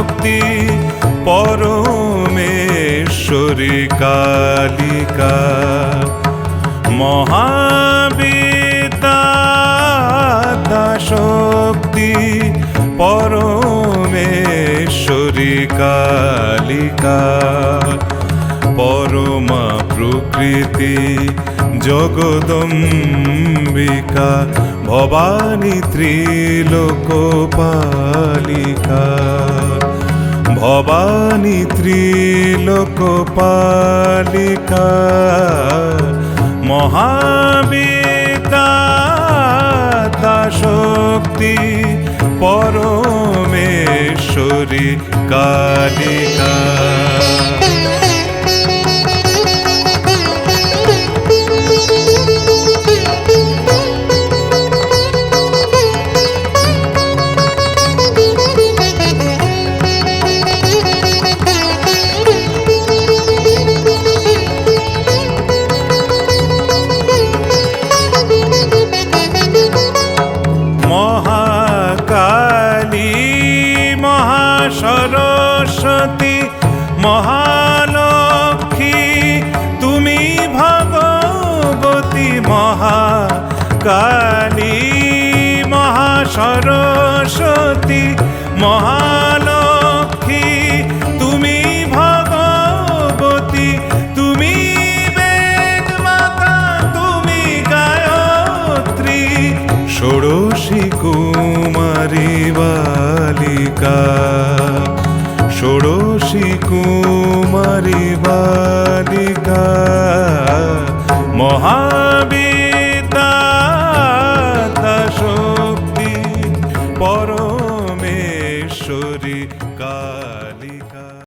ভক্তি পরমেশ্বরী কালিকা। মহাবিতা শক্তি পরমেশ্বরী কালিকা। পরমা প্রকৃতি জগদম্বিকা ভবানী ত্রিলোকপালিকা। ভবানী ত্রিলোকপালিকা মহাবিতা শক্তি পরমেশ্বরী কালিকা। মহাসরস্বতী মহালক্ষ্মী। তুমি ভগবতী মহাকালী, মহাসরস্বতী মহালক্ষ্মী। তুমি ভগবতী, তুমি বেদ মাতা তুমি গায়ত্রী। ষোড়শী কুমারী বালিকা। ষোড়শী কুমারী বালিকা মহাবিতা শক্তি পরমেশ্বরী কালিকা।